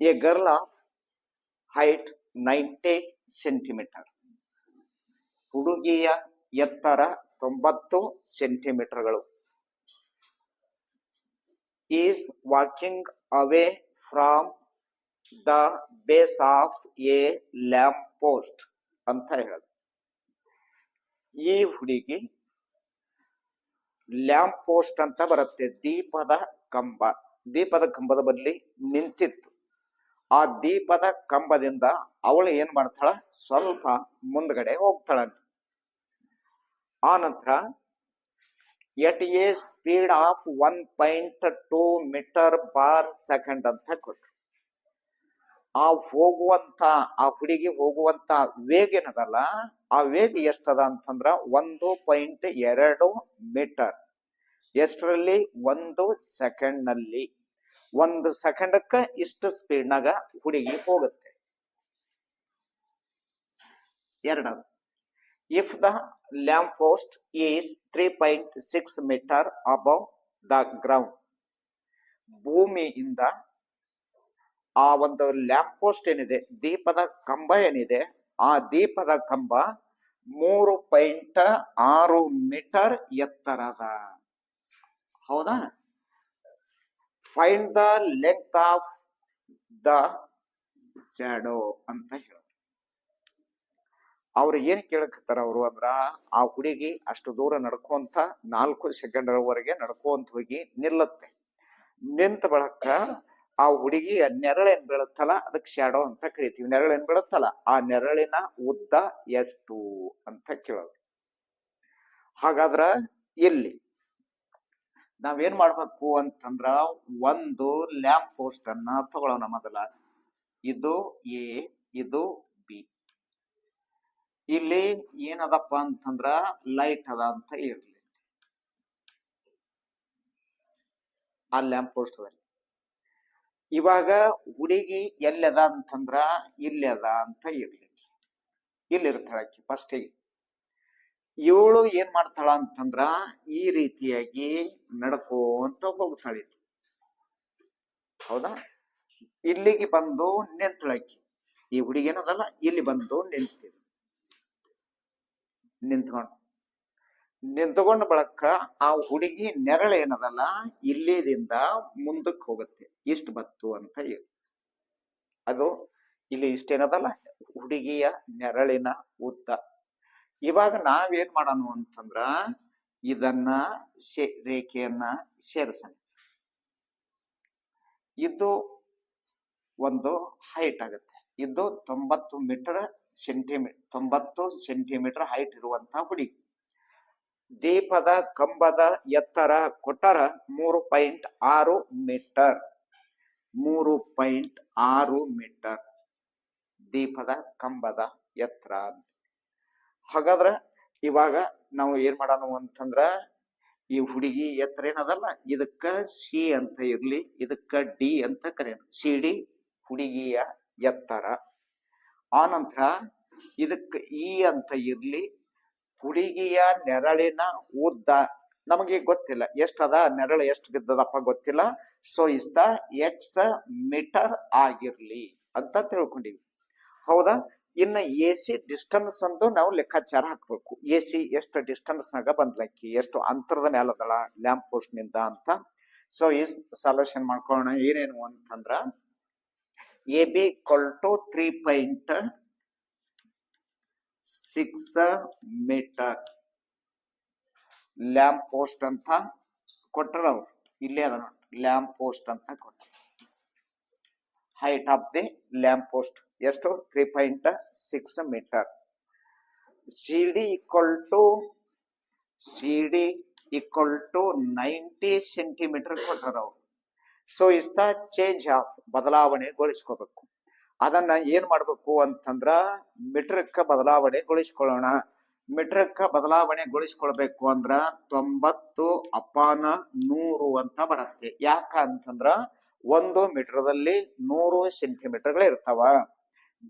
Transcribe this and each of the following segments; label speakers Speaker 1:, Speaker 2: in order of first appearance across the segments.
Speaker 1: A girl height ninety centimetre ಹುಡುಗಿಯ ಎತ್ತರ ತೊಂಬತ್ತು ಸೆಂಟಿಮೀಟರ್ಗಳು is walking away from the base of a lamp post ಅಂತ ಹೇಳೋದು. ಈ ಹುಡುಗಿ ಲ್ಯಾಂಪ್ ಪೋಸ್ಟ್ ಅಂತ ಬರುತ್ತೆ. ದೀಪದ ಕಂಬ. ದೀಪದ ಕಂಬದ ಬಳಿ ನಿಂತಿತ್ತು. ಆ ದೀಪದ ಕಂಬದಿಂದ ಅವಳು ಏನ್ ಮಾಡ್ತಾಳ? ಸ್ವಲ್ಪ ಮುಂದ್ಗಡೆ ಹೋಗ್ತಾಳ. ಆ ನಂತರ at a speed of one point two metre bar second ಅಂತ ಕೊಟ್ರು. ಆ ಹೋಗುವಂತ, ಆ ಹುಡುಗಿ ಹೋಗುವಂತ ವೇಗ ಏನದಲ್ಲ, ಆ ವೇಗ ಎಷ್ಟದ ಅಂತಂದ್ರ ಒಂದು ಪಾಯಿಂಟ್ ಎರಡು ಮೀಟರ್. ಎಷ್ಟರಲ್ಲಿ? ಒಂದು ಸೆಕೆಂಡ್ನಲ್ಲಿ ಒಂದು ಸೆಕೆಂಡಕ್ಕ ಇಷ್ಟು ಸ್ಪೀಡ್ನಾಗ ಹುಡುಗಿ ಹೋಗುತ್ತೆ. ಎರಡ if the lamp post is three point six metre above the ground ಭೂಮಿಯಿಂದ ಆ ಒಂದು ಲ್ಯಾಂಪ್ ಪೋಸ್ಟ್ ಏನಿದೆ, ದೀಪದ ಕಂಬ ಏನಿದೆ, ಆ ದೀಪದ ಕಂಬ ಮೂರು ಪಾಯಿಂಟ್ ಆರು ಮೀಟರ್ ಎತ್ತರದ. ಹೌದಾ? Find the length of the shadow ಅಂತ ಹೇಳ ಅವ್ರು ಏನ್ ಕೇಳಕತ್ತಾರ ಅವರು ಅಂದ್ರ ಆ ಹುಡುಗಿ ಅಷ್ಟು ದೂರ ನಡ್ಕೊಂತ ನಾಲ್ಕು ಸೆಕೆಂಡ್ ವರೆಗೆ ನಡ್ಕೊಂತ ಹೋಗಿ ನಿಲ್ಲತ್ತೆ. ನಿಂತ ಬಳಕ ಆ ಹುಡುಗಿ ನೆರಳೇನ್ ಬೀಳುತ್ತಲ್ಲ ಅದಕ್ಕೆ ಶ್ಯಾಡೋ ಅಂತ ಕರಿತೀವಿ. ನೆರಳೇನ್ ಬೀಳುತ್ತಲ್ಲ ಆ ನೆರಳಿನ ಉದ್ದ ಎಷ್ಟು ಅಂತ ಕೇಳೋದು. ಹಾಗಾದ್ರ ಇಲ್ಲಿ ನಾವೇನ್ ಮಾಡ್ಬೇಕು ಅಂತಂದ್ರ ಒಂದು ಲ್ಯಾಂಪ್ ಪೋಸ್ಟ್ ಅನ್ನ ತಗೊಳ್ಳೋಣ ಮೊದಲ. ಇದು ಎ, ಇದು ಬಿ. ಇಲ್ಲಿ ಏನದಪ್ಪ ಅಂತಂದ್ರ ಲೈಟ್ ಅದ ಅಂತ ಇರ್ಲಿ. ಆ ಲ್ಯಾಂಪ್ ಪೋಸ್ಟ್ ಅದಲ್ಲಿ ಇವಾಗ ಹುಡುಗಿ ಎಲ್ಲದ ಅಂತಂದ್ರ ಇಲ್ಲಿ ಅದ ಅಂತ ಇರ್ಲಿ. ಇಲ್ಲಿ ಇರ್ತಾಳ ಆಕಿ ಫಸ್ಟಿಗೆ ಇವಳು ಏನ್ ಮಾಡ್ತಾಳ ಅಂತಂದ್ರ ಈ ರೀತಿಯಾಗಿ ನಡ್ಕೋಂತ ಹೋಗ್ತಾಳೆ. ಹೌದಾ? ಇಲ್ಲಿಗೆ ಬಂದು ನಿಂತಳಾಕಿ. ಈ ಹುಡುಗಿ ಏನದಲ್ಲ, ಇಲ್ಲಿ ಬಂದು ನಿಂತಿದೆ ನಿಂತ್ಕೊಂಡು. ನಿಂತ್ಕೊಂಡ ಬಳಕ ಆ ಹುಡುಗಿ ನೆರಳು ಏನದಲ್ಲ, ಇಲ್ಲಿದಿಂದ ಮುಂದಕ್ಕೆ ಹೋಗುತ್ತೆ. ಇಷ್ಟು ಬತ್ತು ಅಂತ ಹೇಳಿ. ಅದು ಇಲ್ಲಿ ಇಷ್ಟೇನದಲ್ಲ, ಹುಡುಗಿಯ ನೆರಳಿನ ಉದ್ದ. ಇವಾಗ ನಾವೇನ್ ಮಾಡೋಣ ಅಂತಂದ್ರ ಇದನ್ನ ರೇಖೆಯನ್ನ ಸೇರಿಸೋಣ. ಇದು ಒಂದು ಹೈಟ್ ಆಗುತ್ತೆ. ಇದು ತೊಂಬತ್ತು ಮೀಟರ್ ಸೆಂಟಿಮೀಟರ್ ತೊಂಬತ್ತು ಸೆಂಟಿಮೀಟರ್ ಹೈಟ್ ಇರುವಂತಹ ಹುಡಿ. ದೀಪದ, ಕಂಬದ ಎತ್ತರ ಕೊಟ್ಟರ ಮೂರು ಪಾಯಿಂಟ್ ಆರು ಮೀಟರ್ ಮೂರು ಪಾಯಿಂಟ್ ಆರು ಮೀಟರ್ ದೀಪದ, ಕಂಬದ ಎತ್ತರ ಹಾಗಾದ್ರ ಇವಾಗ ನಾವು ಏನ್ ಮಾಡೋಣ ಅಂತಂದ್ರ ಈ ಹುಡುಗಿ ಎತ್ತರ ಏನದಲ್ಲ? ಇದಕ್ಕ ಸಿ ಅಂತ ಇರ್ಲಿ, ಇದಕ್ಕ ಡಿ ಅಂತ ಕರೆಯೋಣ. ಸಿ ಡಿ ಹುಡುಗಿಯ ಎತ್ತರ. ಆ ನಂತರ ಇದಕ್ಕ ಇ ಅಂತ ಇರ್ಲಿ, ಹುಡುಗಿಯ ನೆರಳಿನ ಉದ್ದ. ನಮಗೆ ಗೊತ್ತಿಲ್ಲ. ಎಷ್ಟದ? ನೆರಳು ಎಷ್ಟು ಬಿದ್ದದಪ್ಪ ಗೊತ್ತಿಲ್ಲ. So is the X metre ಆಗಿರ್ಲಿ ಅಂತ ತಿಳ್ಕೊಂಡಿವಿ. ಹೌದಾ? ಇನ್ನ ಎ ಸಿ ಡಿಸ್ಟೆನ್ಸ್ ಅಂತ ನಾವು ಲೆಕ್ಕಾಚಾರ ಹಾಕ್ಬೇಕು. ಎ ಸಿ ಎಷ್ಟು ಡಿಸ್ಟೆನ್ಸ್ ನಾಗ ಬಂದ್ಲಕ್ಕಿ, ಎಷ್ಟು ಅಂತರದ ಮೇಲದಳ ಲ್ಯಾಂಪ್ ಪೋಸ್ಟ್ನಿಂದ ಅಂತ. ಸೊ ಈ ಸೊಲ್ಯೂಷನ್ ಮಾಡ್ಕೊಳ್ಳೋಣ ಏನೇನು ಅಂತಂದ್ರ A B to three point six metre lamp post ಅಂತ ಕೊಟ್ಟರು ಅವ್ರು ಇಲ್ಲೇ ಅದ ಲ್ಯಾಂಪ್ ಪೋಸ್ಟ್ ಅಂತ ಕೊಟ್ಟರು height of the lamp post ಎಷ್ಟು three point six metre C D equal to C D equal to ninety centimetre ಕೊಟ್ಟರು so is the change of ಬದಲಾವಣೆಗೊಳಿಸ್ಕೋಬೇಕು ಅದನ್ನ ಏನ್ ಮಾಡ್ಬೇಕು ಅಂತಂದ್ರ ಮಿಟ್ರಕ್ಕ ಬದಲಾವಣೆಗೊಳಿಸ್ಕೊಳ್ಳೋಣ ಬದಲಾವಣೆ ಬದಲಾವಣೆಗೊಳಿಸ್ಕೊಳ್ಬೇಕು ಅಂದ್ರ ತೊಂಬತ್ತು ಅಪಾನ ನೂರು ಅಂತ ಬರುತ್ತೆ. ಯಾಕ ಅಂತಂದ್ರ ಒಂದು ಮೀಟರ್ದಲ್ಲಿ ನೂರು ಸೆಂಟಿಮೀಟರ್ಗಳು ಇರ್ತಾವ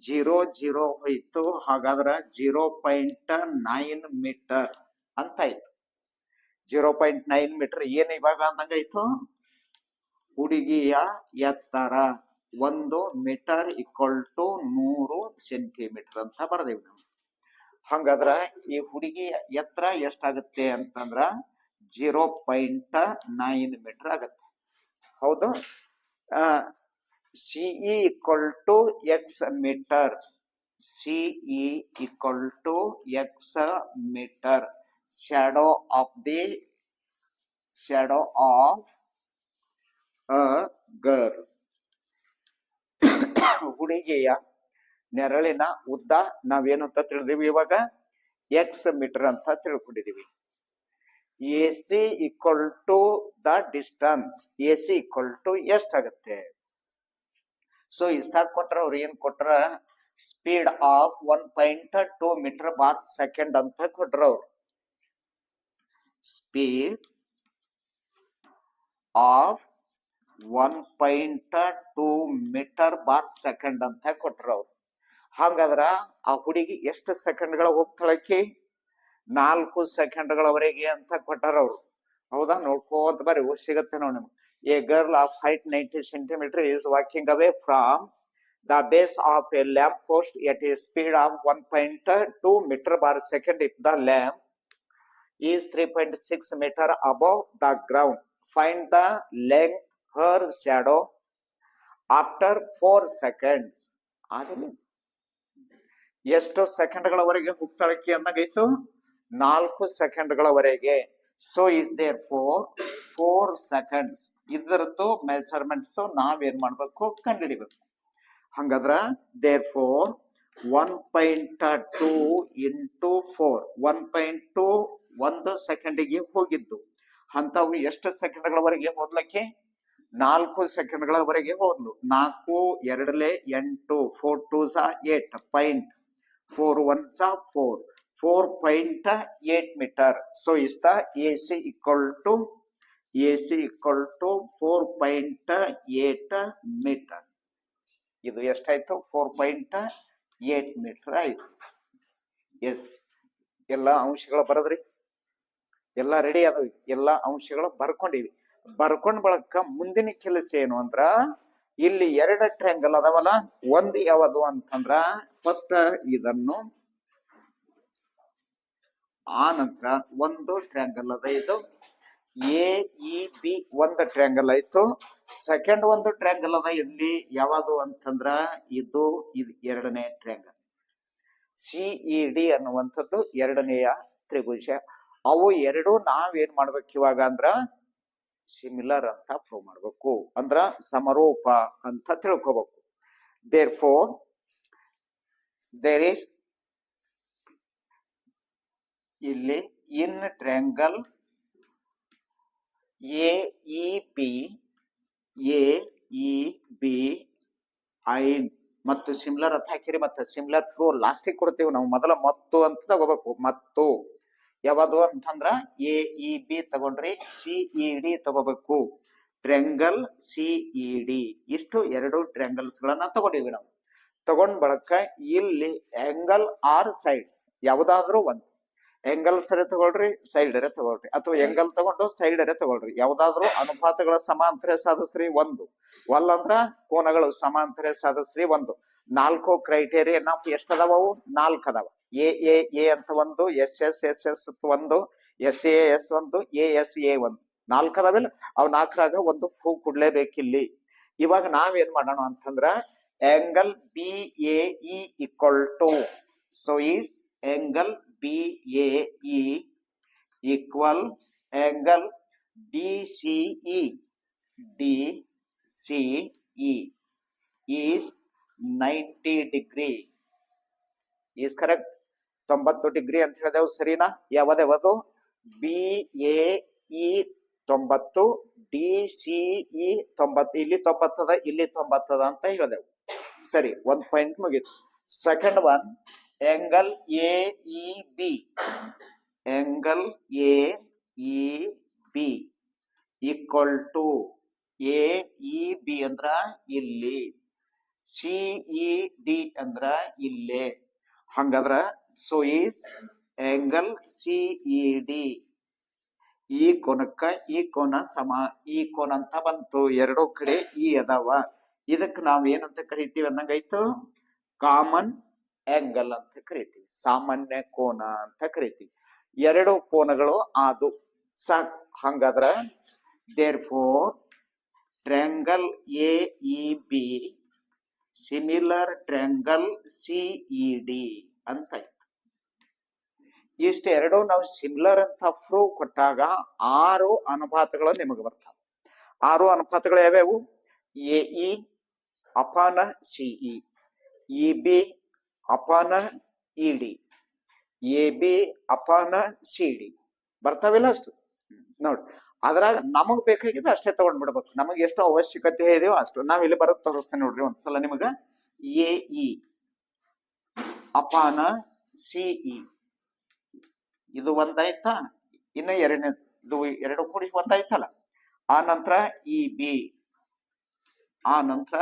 Speaker 1: ಜೀರೋ ಜೀರೋ ಹೋಯ್ತು ಹಾಗಾದ್ರ ಜೀರೋ ಪಾಯಿಂಟ್ ನೈನ್ ಮೀಟರ್ ಅಂತ ಆಯ್ತು. ಜೀರೋ ಪಾಯಿಂಟ್ ನೈನ್ ಮೀಟರ್ ಏನ್ ಇವಾಗ ಅಂದಂಗಾಯ್ತು ಹುಡುಗಿಯ ಎತ್ತರ ಒಂದು ಮೀಟರ್ ಈಕ್ವಲ್ ಟು ನೂರು ಸೆಂಟಿಮೀಟರ್ ಅಂತ ಬರ್ದೇವಿ ನಾವು. ಹಂಗಾದ್ರ ಈ ಹುಡುಗಿ ಎತ್ತರ ಎಷ್ಟಾಗುತ್ತೆ ಅಂತಂದ್ರ ಜೀರೋ ಪಾಯಿಂಟ್ ನೈನ್ ಮೀಟರ್ ಆಗತ್ತೆ. ಹೌದು? C E equal to X metre C E equal to X metre shadow of the, shadow of a girl. ಹುಡುಗಿಯ ನೆರಳಿನ ಉದ್ದ ನಾವೇನು ಅಂತ ತಿಳಿದೀವಿ ಇವಾಗ? ಎಕ್ಸ್ ಮೀಟರ್ ಅಂತ ತಿಳ್ಕೊಂಡಿದೀವಿ A C equal to the distance. A C equal to ಎಷ್ಟಾಗತ್ತೆ so ಇಷ್ಟಾಗ ಕೊಟ್ರ ಅವ್ರು ಏನ್ ಕೊಟ್ರ? Speed of one point two metre bar second ಅಂತ ಕೊಟ್ರ ಅವ್ರು. Speed of one point two metre bar second ಅಂತ ಕೊಟ್ರ ಅವ್ರು. ಹಂಗಾದ್ರ ಆ ಹುಡುಗಿ ಎಷ್ಟು ಸೆಕೆಂಡ್ಗಳ ಹೋಗ್ತಾಳಕಿ ನಾಲ್ಕು ಸೆಕೆಂಡ್ಗಳವರೆಗೆ ಅಂತ ಕೊಟ್ಟಾರ ಅವ್ರು ಹೌದಾ? ನೋಡ್ಕೋತ ಬರ್ರಿ ಓ ಸಿಗತ್ತೆ ನೋಡಿ ನಿಮ್ಗೆ. A girl of height ninety centimetre is walking away from the base of a lamp post at a speed of one point two metre bar second. If the lamp is 3.6 metre above the ground. Find the length her shadow after 4 seconds. ಆಗಲಿ. ಎಷ್ಟು ಸೆಕೆಂಡ್ಗಳವರೆಗೆ ಹೋಗ್ತಾಳಕ್ಕೆ ಅಂದಾಗೈತು ನಾಲ್ಕು ಸೆಕೆಂಡ್ಗಳವರೆಗೆ. So is therefore four seconds ಇದರದ್ದು measurements ನಾವೇನ್ ಮಾಡ್ಬೇಕು? ಕಂಡುಹಿಡಿಬೇಕು. ಹಂಗಾದ್ರ therefore one point two into four one point two ಒಂದು ಸೆಕೆಂಡಿಗೆ ಹೋಗಿದ್ದು. ಅಂತವು ಎಷ್ಟು ಸೆಕೆಂಡ್ಗಳವರೆಗೆ ಹೋದ್ಲಕ್ಕೆ? ನಾಲ್ಕು ಸೆಕೆಂಡ್ಗಳವರೆಗೆ ಹೋದ್ಲು. ನಾಲ್ಕು, ಎರಡಲೆ ಎಂಟು. ಫೋರ್ ಟೂ ಸಾ eight point four one saw four four point eight metre so is the A C equal to A C equal to four point eight metre ಇದು ಎಷ್ಟಾಯ್ತು? ಫೋರ್ ಪಾಯಿಂಟ್ ಏಟ್ ಮೀಟರ್ ಆಯ್ತು. S ಎಲ್ಲ ಅಂಶಗಳು ಬರದ್ರಿ? ಎಲ್ಲ ready ಆದವು? ಎಲ್ಲ ಅಂಶಗಳು ಬರ್ಕೊಂಡಿವಿ. ಬರ್ಕೊಂಡ್ ಬಳಕ ಮುಂದಿನ ಕೆಲಸ ಏನು ಅಂದ್ರ, ಇಲ್ಲಿ ಎರಡು ಟ್ರ್ಯಾಂಗಲ್ ಅದಾವಲ್ಲ, ಒಂದು ಯಾವುದು ಅಂತಂದ್ರ ಫಸ್ಟ್ ಇದನ್ನು ಆ ನಂತರ ಒಂದು ಟ್ರ್ಯಾಂಗಲ್ ಅದ ಇದು. ಎ ಇ ಬಿ ಒಂದು ಟ್ರ್ಯಾಂಗಲ್ ಆಯ್ತು. ಸೆಕೆಂಡ್ ಒಂದು ಟ್ರ್ಯಾಂಗಲ್ ಅದ ಇಲ್ಲಿ. ಯಾವುದು ಅಂತಂದ್ರ ಇದು ಇದು ಎರಡನೇ ಟ್ರ್ಯಾಂಗಲ್ ಸಿಇ ಡಿ ಅನ್ನುವಂಥದ್ದು ಎರಡನೆಯ ತ್ರಿಭುಜ. ಅವು ಎರಡು ನಾವೇನ್ ಮಾಡ್ಬೇಕು ಇವಾಗ ಅಂದ್ರ ಸಿಮಿಲರ್ ಅಂತ ಪ್ರೂವ್ ಮಾಡ್ಬೇಕು. ಅಂದ್ರ ಸಮರೂಪ ಅಂತ ತಿಳ್ಕೊಬೇಕು. ದೇರ್ ಫೋರ್ ದೇರ್ ಇಸ್ ಇಲ್ಲಿ in triangle A, E B A, E, B, I ಮತ್ತು ಸಿಮ್ಲರ್ ಅಂತ ಹಾಕಿರಿ ಮತ್ತೆ ಸಿಮ್ಲರ್ ಫ್ಲೋ ಲಾಸ್ಟಿಗೆ ಕೊಡ್ತೀವಿ ನಾವು. ಮೊದಲ ಮತ್ತು ಅಂತ ತಗೋಬೇಕು. ಮತ್ತು ಯಾವುದು ಅಂತಂದ್ರ ಎ, ಇ, ಬಿ ತಗೊಂಡ್ರಿ, ಸಿ, ಇ, ಡಿ ತಗೋಬೇಕು. Triangle, C, E, D. ಇಷ್ಟು ಎರಡು ಟ್ರ್ಯಾಂಗಲ್ಸ್ ಗಳನ್ನ ತಗೊಂಡಿವಿ ನಾವು. ತಗೊಂಡ್ ಬಳಕ ಇಲ್ಲಿ ಆಂಗಲ್ ಆರ್ ಸೈಡ್ಸ್ ಯಾವುದಾದ್ರೂ ಒಂದು. ಎಂಗಲ್ ಸರಿ ತಗೊಳ್ರಿ ಸೈಡ್ ಅರೆ ತಗೊಳ್ರಿ. ಅಥವಾ ಎಂಗಲ್ ತಗೊಂಡು ಸೈಡ್ ಅರೆ ತಗೊಳ್ರಿ. ಯಾವ್ದಾದ್ರು ಅನುಪಾತಗಳ ಸಮಾಂತರ ಸಾಧಿಸ್ರಿ ಒಂದು. ಒಲ್ಲಂದ್ರ ಕೋನಗಳು ಸಮಾಂತರ ಸಾಧಿಸ್ರಿ ಒಂದು. ನಾಲ್ಕು ಕ್ರೈಟೇರಿಯಾ ನಾವು ಎಷ್ಟ್ ಅದಾವ ಅವು ನಾಲ್ಕು ಅದಾವ. ಎ ಎ ಎ ಅಂತ ಒಂದು ಎಸ್ ಎಸ್ ಎಸ್ ಎಸ್ ಒಂದು ಎಸ್ ಎ ಎಸ್ ಒಂದು ಎ ಎಸ್ ಎ ಒಂದು. ನಾಲ್ಕು ಅದಾವಿಲ್ಲ? ಅವ್ ನಾಲ್ಕರಾಗ ಒಂದು ಹೂ ಕೊಡ್ಲೇಬೇಕಿಲ್ಲಿ. ಇವಾಗ ನಾವೇನ್ ಮಾಡೋಣ ಅಂತಂದ್ರ angle B A E equal to so is angle B A E DCE DCE is ninety degree is correct ತೊಂಬತ್ತು ಡಿಗ್ರಿ ಅಂತ ಹೇಳಿದೆವು, ಸರಿನಾ? ಯಾವ್ದು ಬಿ ಎ ಇ ತೊಂಬತ್ತು ಡಿ ಸಿ ಇ ತೊಂಬತ್ತು. ಇಲ್ಲಿ ತೊಂಬತ್ತದ ಇಲ್ಲಿ ತೊಂಬತ್ತದ ಅಂತ ಹೇಳಿದೆವು. ಸರಿ ಒಂದ್ ಪಾಯಿಂಟ್ ಮುಗೀತು. Second one angle A E B angle A E B equal to A E B ಅಂದ್ರ ಇಲ್ಲಿ ಡಿ ಅಂದ್ರ ಇಲ್ಲೇ. ಹಂಗಾದ್ರ ಸೊ ಈಸ್ ಆಂಗಲ್ ಡಿ ಈ ಕೋನಕ್ಕ ಈ ಕೋನ ಸಮ, ಈ ಕೋನ ಅಂತ ಬಂತು. ಎರಡೂ ಕಡೆ ಈ ಅದಾವ. ಇದಕ್ಕೆ ನಾವು ಏನಂತ ಕರಿತೀವಿ ಅಂದಂಗಾಯ್ತು ಕಾಮನ್ ಆಂಗಲ್ ಅಂತ ಕರಿತೀವಿ. ಸಾಮಾನ್ಯ ಕೋನ ಅಂತ ಕರಿತೀವಿ. ಎರಡು ಕೋನಗಳು ಅದು ಸಾಕು, ಹಂಗಾದ್ರ therefore triangle A E B similar triangle C E D ಅಂತ ಆಯ್ತು ಇಷ್ಟೆರಡು ನಾವು ಸಿಮಿಲರ್ ಅಂತ ಪ್ರೂವ್ ಕೊಟ್ಟಾಗ ಆರು ಅನುಪಾತಗಳು ನಿಮಗೆ ಬರ್ತಾವೆ. ಆರು ಅನುಪಾತಗಳು ಯಾವ್ಯಾವು? A E upon C E E B upon E D A B upon C D ಬರ್ತಾವಿಲ್ಲ ಅಷ್ಟು. ನೋಡಿ, ಅದ್ರಾಗ ನಮಗ್ ಬೇಕಾಗಿದ್ದು ಅಷ್ಟೇ ತಗೊಂಡ್ ಬಿಡ್ಬೇಕು ನಮಗೆ ಎಷ್ಟು ಅವಶ್ಯಕತೆ ಇದೆಯೋ ಅಷ್ಟು. ನಾವ್ ಇಲ್ಲಿ ಬರೋದ್ ತೋರಿಸ್ತೇನೆ ನೋಡ್ರಿ ಒಂದ್ಸಲ ನಿಮಗ. A E, upon C E. ಇದು ಒಂದಾಯ್ತಾ? ಇನ್ನು ಎರಡನೇ ಇದು ಎರಡು ಕೂಡಿ ಒಂದಾಯ್ತಲ್ಲ. ಆ ನಂತರ ಇ ಬಿ, ಆ ನಂತರ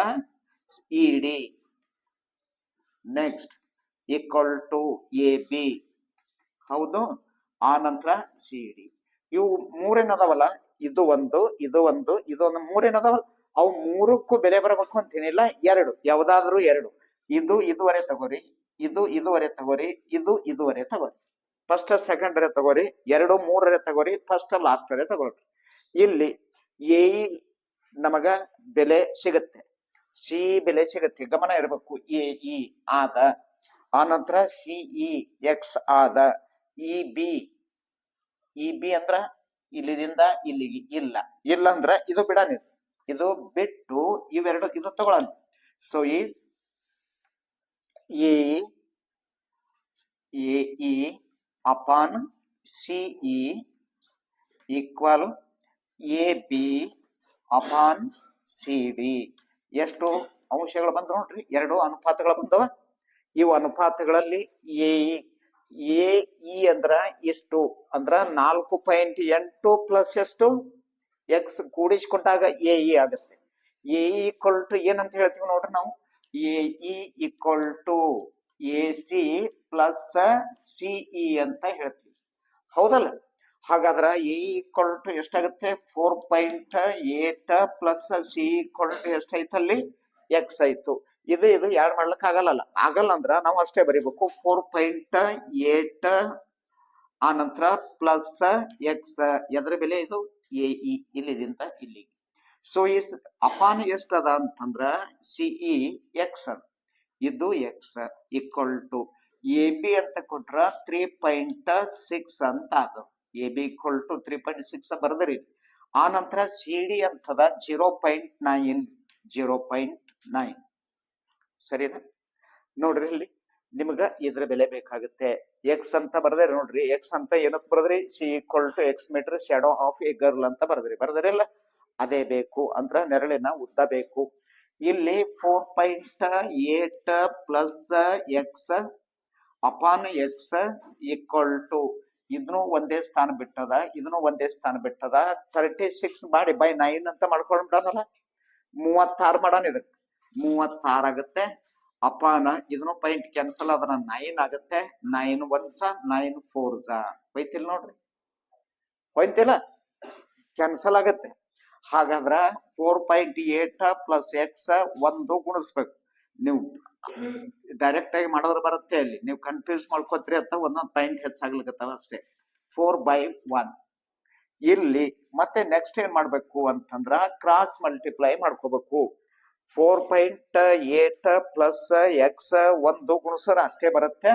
Speaker 1: E D next equal to A B ಹೌದು? ಆ ನಂತರ ಸಿ ಡಿ ಇವು ಮೂರೇನದವಲ್ಲ? ಇದು ಒಂದು ಇದು ಒಂದು ಇದು ಒಂದು ಮೂರೇನದವಲ್ಲ? ಅವು ಮೂರಕ್ಕೂ ಬೆಲೆ ಬರಬೇಕು ಅಂತೇನಿಲ್ಲ. ಎರಡು. ಯಾವ್ದಾದ್ರು ಎರಡು. ಇದು ಇದುವರೆ ತಗೋರಿ. ಇದು ಇದುವರೆ ತಗೋರಿ. ಇದು ಇದುವರೆ ತಗೋರಿ. ಫಸ್ಟ್ ಸೆಕೆಂಡ್ ರೇ ತಗೋರಿ. ಎರಡು, ಮೂರರೆ ತಗೋರಿ. ಫಸ್ಟ್ ಲಾಸ್ಟ್ ರೇ ತಗೋರಿ. ಇಲ್ಲಿ ಎ ನಮಗ ಬೆಲೆ ಸಿಗುತ್ತೆ. ಸಿ ಬೆಲೆ ಸಿಗುತ್ತೆ. ಗಮನ ಇರಬೇಕು. ಎ, ಇ, ಆದ. ಆನಂತರ ಇ ಎಕ್ಸ್ ಆದ. ಇ ಬಿ ಇ ಬಿ ಅಂದ್ರ ಇಲ್ಲಿದಿಂದ ಇಲ್ಲಿಗೆ ಇಲ್ಲ. ಇಲ್ಲ ಅಂದ್ರ ಇದು ಬಿಡಾನ ಇದು. ಬಿಟ್ಟು ಇವೆರಡು ಇದು ತಗೊಳ್ಳೋಣ so is A A upon C E equal A B upon C D ಎಷ್ಟು ಅಂಶಗಳು ಬಂದು ನೋಡ್ರಿ, ಎರಡು ಅನುಪಾತಗಳು ಬಂದವ. ಇವು ಅನುಪಾತಗಳಲ್ಲಿ ಎ ಎ, ಇ ಅಂದ್ರ ಎಷ್ಟು ಅಂದ್ರ ನಾಲ್ಕು ಪಾಯಿಂಟ್ ಎಂಟು ಪ್ಲಸ್ ಎಷ್ಟು? ಎಕ್ಸ್ ಕೂಡಿಸ್ಕೊಂಡಾಗ ಎ, ಇ ಆಗುತ್ತೆ. ಎ ಈಕ್ವಲ್ ಟು ಏನಂತ ಹೇಳ್ತೀವಿ ನೋಡ್ರಿ ನಾವು? A, E equal to A, C plus C E ಅಂತ ಹೇಳ್ತೀವಿ. ಹೌದಲ್ಲ? ಹಾಗಾದ್ರ ಎ ಈಕ್ವಲ್ ಟು ಎಷ್ಟಾಗುತ್ತೆ? Four point eight plus C equal to ಎಷ್ಟೈತಲ್ಲಿ X ಆಯ್ತು. ಇದು ಇದು ಎರಡು ಮಾಡ್ಲಿಕ್ಕೆ ಆಗಲ್ಲ ಆಗಲ್ಲ ಅಂದ್ರ ನಾವು ಅಷ್ಟೇ ಬರಿಬೇಕು. ಫೋರ್ ಪಾಯಿಂಟ್ ಏಟ್ ಆ ನಂತರ ಪ್ಲಸ್ ಎಕ್ಸ್ ಎದ್ರ ಬೆಲೆ ಇದು? ಎ ಇ ಇಲ್ಲಿದಿಂದ ಇಲ್ಲಿಗೆ. ಸೊ ಈ ಅಪಾನ್ ಎಷ್ಟು ಅದ ಅಂತಂದ್ರ ಸಿಇ ಎಕ್ಸ್ ಇದು X equal to A B ಅಂತ ಕೊಟ್ರ ತ್ರೀ ಪಾಯಿಂಟ್ ಸಿಕ್ಸ್ ಅಂತ ಅದು A B equal to three point six ಬರೆದ್ರಿ. ಆ ನಂತರ ಸಿ ಡಿ ಅಂತದ zero point nine zero point nine ಸರಿನಾ? ನೋಡ್ರಿ ಇಲ್ಲಿ, ನಿಮ್ಗ ಇದ್ರ ಬೆಲೆ ಬೇಕಾಗುತ್ತೆ. ಎಕ್ಸ್ ಅಂತ ಬರ್ದ್ರಿ ನೋಡ್ರಿ. ಎಕ್ಸ್ ಅಂತ ಏನಂತ ಬರ್ದ್ರಿ? C equal to X metre shadow of a girl ಅಂತ ಬರ್ದ್ರಿ. ಇಲ್ಲ ಅದೇ ಬೇಕು. ಅಂದ್ರೆ ನೆರಳಿನ ಉದ್ದ ಬೇಕು. ಇಲ್ಲಿ four point eight plus X upon X equal to ಇದನ್ನು ಒಂದೇ ಸ್ಥಾನ ಬಿಟ್ಟದ, ಇದನ್ನು ಒಂದೇ ಸ್ಥಾನ ಬಿಟ್ಟದ. ತರ್ಟಿ ಸಿಕ್ಸ್ ಮಾಡಿ ಬೈ ನೈನ್ ಅಂತ ಮಾಡ್ಕೊಂಡ್ಬಿಡೋಣಲ್ಲ ಮೂವತ್ತಾರು ಮಾಡೋಣ ಇದಕ್ಕೆ ಮೂವತ್ತಾರು ಆಗುತ್ತೆ. ಅಪಾನ, ಇದನ್ನು ಪಾಯಿಂಟ್ ಕ್ಯಾನ್ಸಲ್ ಅದನ್ನ ನೈನ್ ಆಗುತ್ತೆ. ನೈನ್ ಒನ್ ಸ ನೈನ್ ಫೋರ್ ಸ. ಹೋಯ್ತಿಲ್ಲ ನೋಡ್ರಿ. ಹೋಯ್ತಿಲ್ಲ? ಕ್ಯಾನ್ಸಲ್ ಆಗತ್ತೆ. ಹಾಗಾದ್ರ four point eight plus X ಒಂದು ಗುಣಿಸ್ಬೇಕು. ನೀವು ಡೈರೆಕ್ಟ್ ಆಗಿ ಮಾಡೋದ್ರ ಬರುತ್ತೆ ಅಲ್ಲಿ. ನೀವು ಕನ್ಫ್ಯೂಸ್ ಮಾಡ್ಕೋತೀರಿ ಅಂತ ಒಂದೊಂದು ಪಾಯಿಂಟ್ ಹೆಚ್ಚಾಗ್ಲಿಕ್ಕತ್ತಾವ ಅಷ್ಟೇ. ಫೋರ್ ಬೈ ಒನ್ ಇಲ್ಲಿ ಮತ್ತೆ ನೆಕ್ಸ್ಟ್ ಏನ್ ಮಾಡ್ಬೇಕು ಅಂತಂದ್ರ ಕ್ರಾಸ್ ಮಲ್ಟಿಪ್ಲೈ ಮಾಡ್ಕೋಬೇಕು. Four point eight plus x ಒಂದು ಗುಣಸರ್ ಅಷ್ಟೇ ಬರುತ್ತೆ.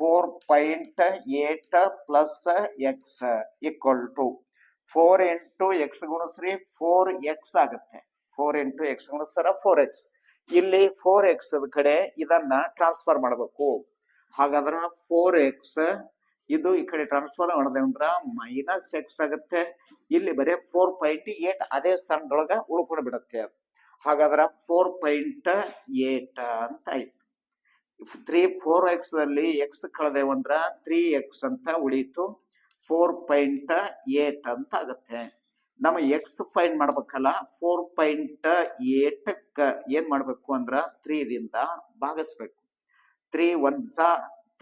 Speaker 1: Four point eight plus x equal to four into x ಗುಣಿಸ್ರಿ four x ಆಗುತ್ತೆ. ಫೋರ್ ಇಂಟು ಎಕ್ಸ್ ಗುಣಿಸ್ತಾರ ಫೋರ್ ಎಕ್ಸ್ ಇಲ್ಲಿ ಫೋರ್ ಎಕ್ಸ್ ಕಡೆ ಇದನ್ನ ಟ್ರಾನ್ಸ್ಫರ್ ಮಾಡಬೇಕು. ಹಾಗಾದ್ರೆ ಫೋರ್ ಎಕ್ಸ್ ಇದು ಈ ಕಡೆ ಟ್ರಾನ್ಸ್ಫರ್ ಮಾಡಿದೆ ಅಂದ್ರ ಮೈನಸ್ ಎಕ್ಸ್ ಆಗುತ್ತೆ. ಇಲ್ಲಿ ಬರೀ ಫೋರ್ ಪಾಯಿಂಟ್ ಏಟ್ ಅದೇ ಸ್ಥಾನದೊಳಗ ಉಳ್ಕೊಂಡು ಬಿಡುತ್ತೆ. ಅದು ಹಾಗಾದ್ರ ಫೋರ್ ಪಾಯಿಂಟ್ ಏಟ್ ಅಂತ ಆಯ್ತು ತ್ರೀ ಫೋರ್ ಎಕ್ಸ್ ಅಲ್ಲಿ ಎಕ್ಸ್ ಕಳೆದೇವಂದ್ರ ತ್ರೀ ಎಕ್ಸ್ ಅಂತ ಉಳೀತು ಫೋರ್ ಪಾಯಿಂಟ್ ಏಟ್ ಅಂತ ಆಗತ್ತೆ. ನಮ್ಮ ಎಕ್ಸ್ ಫೈನ್ ಮಾಡ್ಬೇಕಲ್ಲ ಫೋರ್ ಪಾಯಿಂಟ್ ಏಟ್ ಏನ್ ಮಾಡ್ಬೇಕು ಅಂದ್ರ ತ್ರೀ ದಿಂದ ಭಾಗಿಸ್ಬೇಕು. ತ್ರೀ ಒನ್ ಸಾ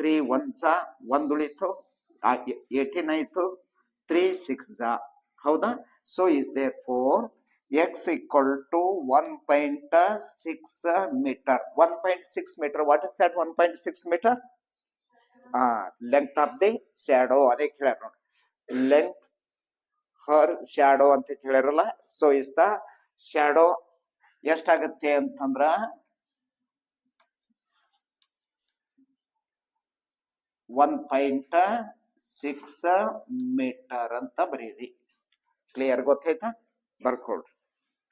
Speaker 1: ತ್ರೀ ಒನ್ ಸಾ ಒಂದ್ ಉಳಿತು ಏಟೀನ್ ಆಯ್ತು ತ್ರೀ ಸಿಕ್ಸ್ ಜಾ ಹೌದಾ? So is there four x equal to one point six meter one point six meter what is that one point six meter length of the shadow ಅದೇ ಕೇಳ ನೋಡಿ. Length her shadow ಅಂತ ಕೇಳಿರಲ್ಲ? So is the shadow ಎಷ್ಟಾಗತ್ತೆ ಅಂತಂದ್ರ? One point six metre ಅಂತ ಬರೀರಿ. Clear ಗೊತ್ತಾಯ್ತಾ ಬರ್ಕೊಳ್ರಿ